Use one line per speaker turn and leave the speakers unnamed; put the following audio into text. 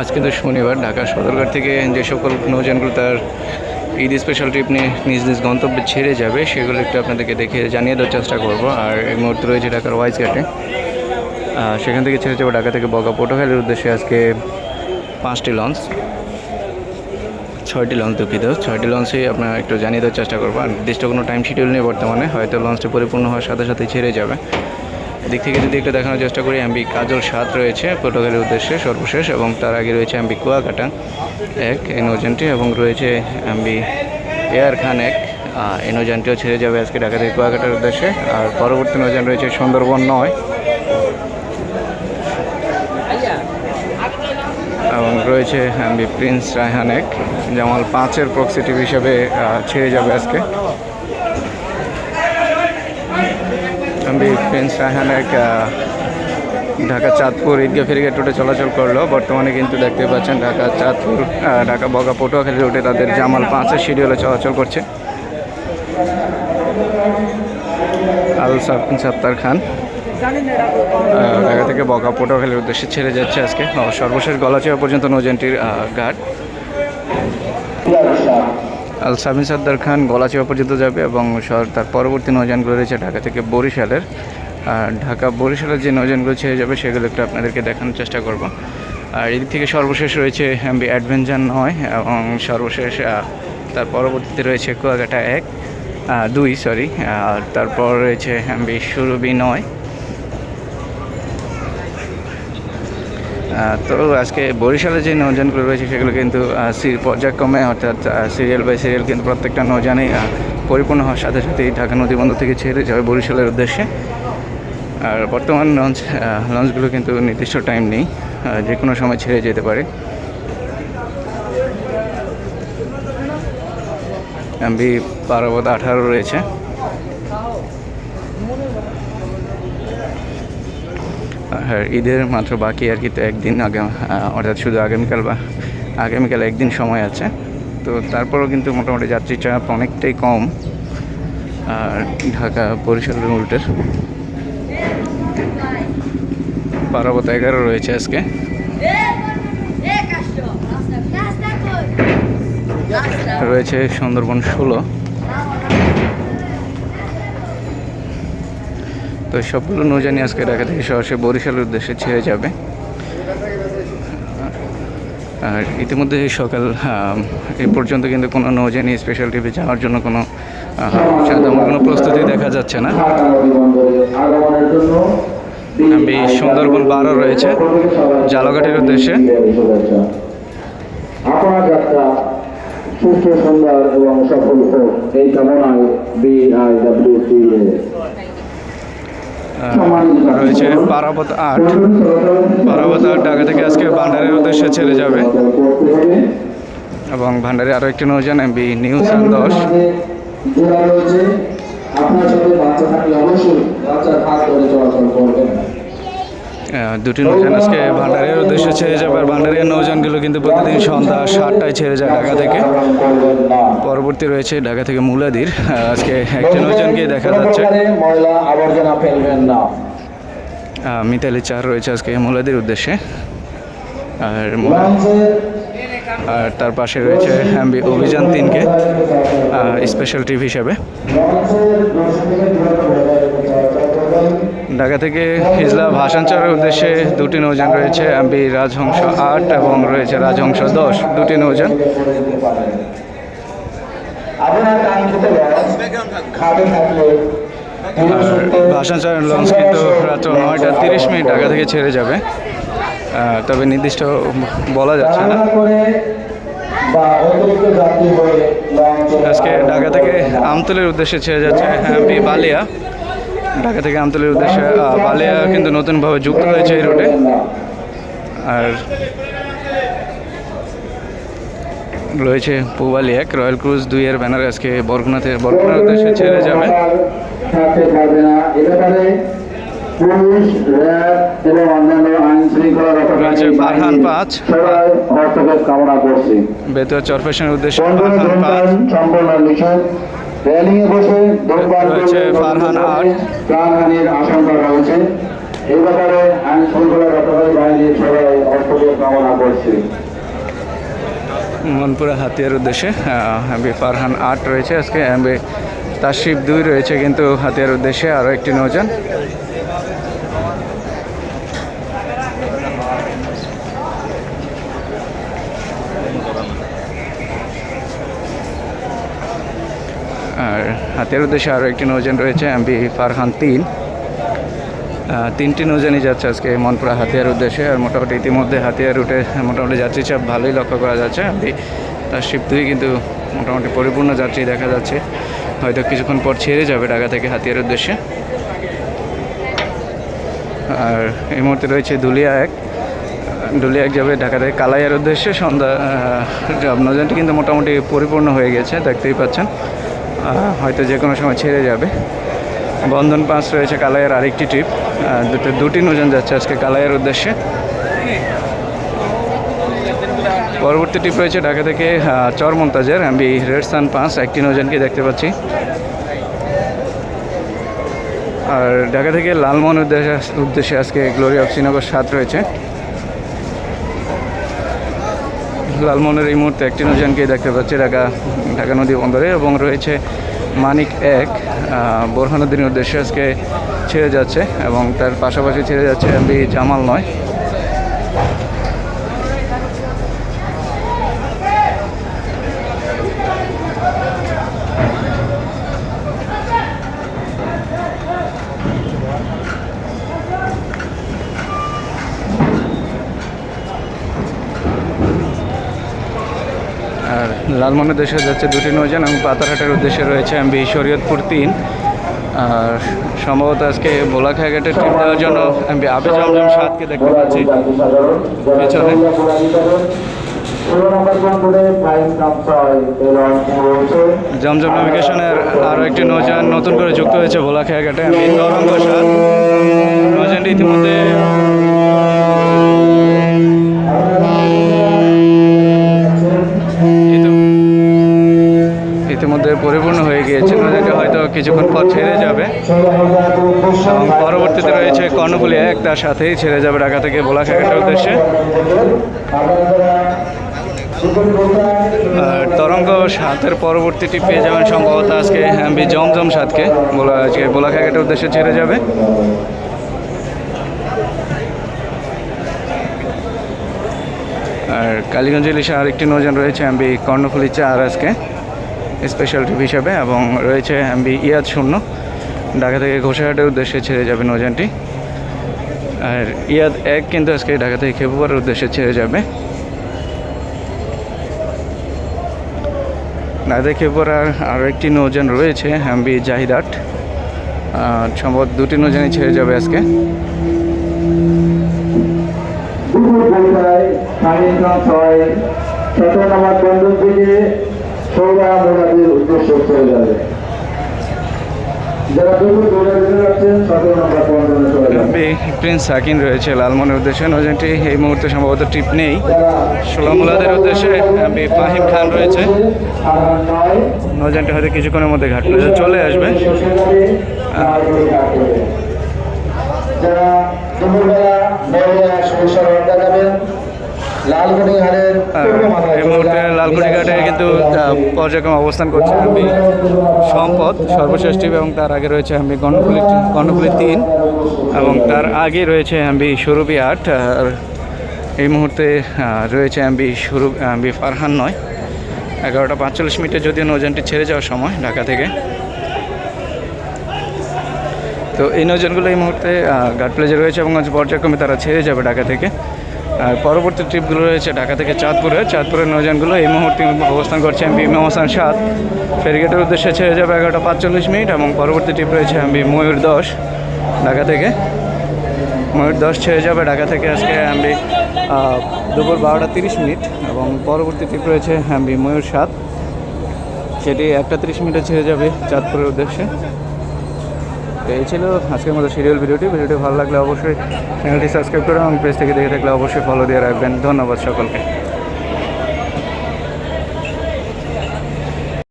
আজ কিন্তু শনিবার, ঢাকা সদরঘাট থেকে যে সকল নৌযানগুলো তার ঈদ স্পেশাল ট্রিপ নিয়ে নিজ নিজ গন্তব্যে ছেড়ে যাবে, সেগুলো একটু আপনাদেরকে দেখে জানিয়ে দেওয়ার চেষ্টা করব। আর এই মুহূর্তে রয়েছে ঢাকার ওয়াইজ ঘাটে সেখান থেকে ছেড়ে যাব ঢাকা থেকে বগা পটুখালির উদ্দেশ্যে আজকে পাঁচটি লঞ্চ ছয়টি লঞ্চ দুঃখিত, ছয়টি লঞ্চে আপনার একটু জানিয়ে দেওয়ার চেষ্টা করব। আর নির্দিষ্ট কোনো টাইম শিডিউল নেই বর্তমানে, হয়তো লঞ্চটি পরিপূর্ণ হওয়ার সাথে সাথে ছেড়ে যাবে। এদিক থেকে যদি একটু দেখানোর চেষ্টা করি, এমবি কাজল সাত রয়েছে পটুখালির উদ্দেশ্যে সর্বশেষ এবং তার আগে রয়েছে এমবি কুয়াকাটা এক এই নৌযানটি এবং রয়েছে এমবি এয়ার খান এক। নৌযানটিও ছেড়ে যাবে আজকে ঢাকা থেকে কুয়াকাটার উদ্দেশ্যে। আর পরবর্তী নৌযান রয়েছে সুন্দরবন নয়। এবং রয়েছে এমবি প্রিন্স রায়হান এক। জামাল পাঁচের প্রক্সিটিভ হিসাবে ছেড়ে যাবে আজকে। এমবি প্রিন্স রায়হান এক ঢাকা চাঁদপুর ঈদগাহ ফেরিঘাট রুটে চলাচল করল। বর্তমানে কিন্তু দেখতে পাচ্ছেন ঢাকা চাঁদপুর ঢাকা বগা পটুয়াখালী রুটে তাদের জামাল পাঁচের শিডিউলে চলাচল করছে। আল সাফিন সাত্তার খান ঢাকা থেকে বগা পটুয়াখালীর উদ্দেশ্যে ছেড়ে যাচ্ছে আজকে। সর্বশেষ গলাচিয়া পর্যন্ত নৌযানটির ঘাট। আল সামিন সর্দার খান গলাচিয়া পর্যন্ত যাবে এবং তার পরবর্তী নৌযানগুলো রয়েছে ঢাকা থেকে বরিশালের। আর ঢাকা বরিশালের যে নৌযানগুলো ছেড়ে যাবে সেগুলো একটু আপনাদেরকে দেখানোর চেষ্টা করব। আর এদিক থেকে সর্বশেষ রয়েছে এমবি অ্যাডভেঞ্চার নয় এবং সর্বশেষ তার পরবর্তীতে রয়েছে কুয়াকাটা এক দুই সরি আর তারপর রয়েছে এমবি সুরবি নয়। তো আজকে বরিশালে যে নৌযানগুলো রয়েছে সেগুলো কিন্তু পর্যায়ক্রমে অর্থাৎ সিরিয়াল বাই সিরিয়াল কিন্তু প্রত্যেকটা নৌযানেই আহ, পরিপূর্ণ হওয়ার সাথে সাথেই ঢাকা নদীবন্দর থেকে ছেড়ে যাবে বরিশালের উদ্দেশ্যে। আর বর্তমান লঞ্চ লঞ্চগুলো কিন্তু নির্দিষ্ট টাইম নেই। যে কোনো সময় ছেড়ে যেতে পারে। এমবি পারাবত আঠারো রয়েছে। হ্যাঁ ঈদের মাত্র বাকি আর কি, তো একদিন আগে অর্থাৎ শুধু আগামীকাল বা আগামীকাল একদিন সময় আছে। তো তারপরেও কিন্তু মোটামুটি যাত্রী চাপ অনেকটাই কম। আর ঢাকা বরিশাল রুটের পারাবত এগারো রয়েছে আজকে। রয়েছে সুন্দরবন ষোলো। তো সবগুলো নৌজানি আজকে ঢাকা থেকে সরাসরি বরিশালের উদ্দেশ্যে ছেড়ে যাবে। আর ইতিমধ্যে সকাল এই পর্যন্ত কিন্তু কোনো নৌজানি স্পেশাল ট্রিপে যাওয়ার জন্য কোনো তেমন কোনো প্রস্তুতি দেখা যাচ্ছে না। আমি সুন্দরবন বারো রয়েছে, জালঘাটের উদ্দেশ্যে।
সুস্থ, সুন্দর এবং সফল হোক, এই কামনায় বিআইডব্লিউটি
রয়েছে পারাবত আট। পারাবত আট ঢাকা থেকে আজকে ভান্ডারের উদ্দেশ্যে ছেড়ে যাবে। এবং ভান্ডারে আরও একটি নৌযান এমবি নিউজ আন দশ।
আপনার সাথে বাচ্চা থাকলে অবশ্যই বাচ্চার হাত ধরে চলাচল করবেন।
দুটি নৌযান আজকে ভান্ডারের উদ্দেশ্যে ছেড়ে যাবে। আর ভান্ডারের নৌযানগুলো কিন্তু প্রতিদিন সন্ধ্যা সাতটায় ছেড়ে যায় ঢাকা থেকে। পরবর্তী রয়েছে ঢাকা থেকে মুলাদির। আজকে একটি নৌযানকে দেখা যাচ্ছে। মিতালি চার রয়েছে আজকে মুলাদির উদ্দেশ্যে। আর মুলা- আর তার পাশে রয়েছে এমবি অভিযান তিনকে স্পেশাল টিভি হিসাবে। ঢাকা থেকে হিজলা ভাষাঞ্চলের উদ্দেশ্যে দুটি নৌযান রয়েছে, এমবি রাজহংস আট এবং রয়েছে রাজহংস দশ। দুটি নৌযান।
পারেন লঞ্চ
কিন্তু রাত্র নয়টা তিরিশ মিনিট ঢাকা থেকে ছেড়ে যাবে। তবে নির্দিষ্ট বলা যাচ্ছে না।
হয়ে
আজকে ঢাকা থেকে আমতলের উদ্দেশ্যে ছেড়ে যাচ্ছে এমবি বালিয়া। ঢাকা থেকে আমতলের উদ্দেশ্যে বালিয়া কিন্তু নতুনভাবে যুক্ত হয়েছে এই রুটে। আর রয়েছে পুবালি এক রয়্যাল ক্রুজ দুইয়ের ব্যানার আজকে বরগুনাতে বরগুনার উদ্দেশ্যে ছেড়ে যাবে। রয়েছে ফারহান পাঁচ। বেতুয়া চরফেশনের উদ্দেশ্যে ফারহান পাঁচ।
রেলিং এ বসে ধূমপান
রয়েছে
করলে
ফারহান আট।
প্রাণহানির আশঙ্কা রয়েছে। এই ব্যাপারে আইন শৃঙ্খলা রক্ষাকারী বাহিনীর সবাই হস্তক্ষেপ কামনা করছি।
মনপুরা হাতিয়ার উদ্দেশ্যে এমবি ফারহান আট রয়েছে। আজকে এমবি তাশিফ দুই রয়েছে কিন্তু হাতিয়ার উদ্দেশ্যে আরও একটি নৌযান। আর হাতিয়ার উদ্দেশ্যে আরও একটি নৌযান রয়েছে এমবি ফারহান তিন। তিনটি নৌযানই যাচ্ছে আজকে মনপুরা হাতিয়ার উদ্দেশ্যে আর মোটামুটি ইতিমধ্যে হাতিয়ার রুটে মোটামুটি যাত্রী চাপ ভালোই লক্ষ্য করা যাচ্ছে আমি তার শিফটই কিন্তু মোটামুটি পরিপূর্ণ যাত্রী দেখা যাচ্ছে। হয়তো কিছুক্ষণ পর ছেড়ে যাবে ঢাকা থেকে হাতিয়ার উদ্দেশ্যে। আর এই মুহূর্তে রয়েছে দুলিয়া এক। দুলিয়া এক যাবে ঢাকা থেকে কালাইয়ার উদ্দেশ্যে। সন্ধ্যা আহ, নৌযানটি কিন্তু মোটামুটি পরিপূর্ণ হয়ে গেছে দেখতেই পাচ্ছেন। হয়তো যে কোনো সময় ছেড়ে যাবে। বন্ধন পাঁচ রয়েছে কালাইয়ের আরেকটি ট্রিপ দুটো দুটি নৌযান যাচ্ছে আজকে কালাইয়ের উদ্দেশ্যে। পরবর্তী ট্রিপ রয়েছে ঢাকা থেকে চর মমতাজের আমি রেড সান পাঁচ। একটি নৌযানকে দেখতে পাচ্ছি। আর ঢাকা থেকে লালমোহন উদ্দেশ্যে উদ্দেশ্যে আজকে গ্লোরি অফ শ্রীনগর সাত রয়েছে। লালমোহনের এই মুহূর্তে একটি নৌযানকে দেখতে পাচ্ছি, ঢাকা ঢাকা নদী বন্দরে এবং রয়েছে মানিক এক বোরহানুদ্দিন উদ্দেশ্যে আজকে ছেড়ে যাচ্ছে এবং তার পাশাপাশি ছেড়ে যাচ্ছে এমবি জামাল নয়। আর লালমোহনের উদ্দেশ্যে যাচ্ছে দুটি নৌযান এবং পাতারহাটের উদ্দেশ্যে রয়েছে এমবি শরীয়তপুর তিন। আর সম্ভবত আজকে বোলাখাই ঘাটের ট্রিপ দেওয়ার জন্য এমবি আবে জমজম সাতকে দেখতে পাচ্ছি। পেছনে। জমজম নেভিগেশনের আরও একটি নৌযান নতুন করে যুক্ত হয়েছে ভোলাখাই ঘাটে। আমি তরঙ্গ সাত নৌযানটি ইতিমধ্যে পরিপূর্ণ হয়ে গিয়েছে। নৌযানটি হয়তো কিছুক্ষণ পর ছেড়ে যাবে। এবং পরবর্তীতে রয়েছে কর্ণফুলি এক তার সাথেই ছেড়ে যাবে ঢাকা থেকে ভোলাখাই ঘাটের উদ্দেশ্যে। আর তরঙ্গ সাতের পরবর্তীটি পেয়ে যাবেন সম্ভবত আজকে এমবি জমজম সাতকে বলা আজকে বোলাখাঘাটের উদ্দেশ্যে ছেড়ে যাবে। আর কালীগঞ্জ ইলিশে আরেকটি নৌযান রয়েছে এমবি কর্ণফুলি চার আজকে। স্পেশাল ট্রিপ হিসাবে এবং রয়েছে এমবি ইয়াদ শূন্য। ঢাকা থেকে ঘোষাঘাটের উদ্দেশ্যে ছেড়ে যাবে নৌযানটি। আর ইয়াদ এক কিন্তু আজকে ঢাকা থেকে খেপুপাড়ার উদ্দেশ্যে ছেড়ে যাবে। না দেখে পড়ার আরও একটি নৌযান রয়েছে হাম্বি জাহিদাট আর সম্ভবত দুটি নৌযানই ছেড়ে যাবে আজকে।
ছয় নম্বর বন্দর থেকে সৌরা মোনাদির উদ্দেশ্য চলে যাবে যারা দুপুর দুইটায় বেরোতে যাচ্ছেন সতেরো নম্বর বন্দরে চলে যাবে
হাম্বি প্রিন্স সাকিন রয়েছে লালমনের উদ্দেশ্যে। নৌযানটি এই মুহূর্তে সম্ভবত ট্রিপ নেই। সোলামুলাদের উদ্দেশ্যে ফাহিম খান রয়েছে।
আধার
হয়তো কিছুক্ষণের মধ্যে ঘাট চলে আসবে।
বাড়ি। যারা দুপুরবেলা মহিলা সমস্যার রওনা
এই মুহূর্তে লালকুড়িঘাটে কিন্তু পর্যায়ক্রমে অবস্থান করছে হাম্বি সম্পদ সর্বশেষ এবং তার আগে রয়েছে হাম্বি কর্ণফুলি কর্ণফুলি তিন এবং তার আগে রয়েছে হাম্বি সুরভি আট আর এই মুহূর্তে রয়েছে হাম্বি সুরু হাম্বি ফারহান নয়। এগারোটা পাঁচচল্লিশ মিনিটে যদিও নৌযানটি ছেড়ে যাওয়ার সময় ঢাকা থেকে। তো এই নৌযানগুলো এই মুহূর্তে ঘাট প্লেজে রয়েছে এবং আজ পর্যায়ক্রমে তারা ছেড়ে যাবে ঢাকা থেকে। আর পরবর্তী ট্রিপগুলো রয়েছে ঢাকা থেকে চাঁদপুরে। চাঁদপুরের নৌযানগুলো এই মুহূর্তে অবস্থান করছে এমবি ইমাম হাসান সাত। ফেরিগেটের উদ্দেশ্যে ছেড়ে যাবে এগারোটা পাঁচচল্লিশ মিনিট এবং পরবর্তী ট্রিপ রয়েছে এমবি ময়ূর দশ, ঢাকা থেকে। ময়ূর দশ ছেড়ে যাবে ঢাকা থেকে আজকে এমবি দুপুর বারোটা তিরিশ মিনিট এবং পরবর্তী ট্রিপ রয়েছে এমবি ময়ূর সাত। সেটি একটা তিরিশ মিনিটে ছেড়ে যাবে চাঁদপুরের উদ্দেশ্যে। তো এই ছিল আজকের মতো সিরিয়াল ভিডিওটি। ভিডিওটি ভালো লাগলে অবশ্যই চ্যানেলটি সাবস্ক্রাইব করুন এবং পেজ থেকে দেখে থাকলে অবশ্যই ফলো দিয়ে রাখবেন। ধন্যবাদ সকলকে।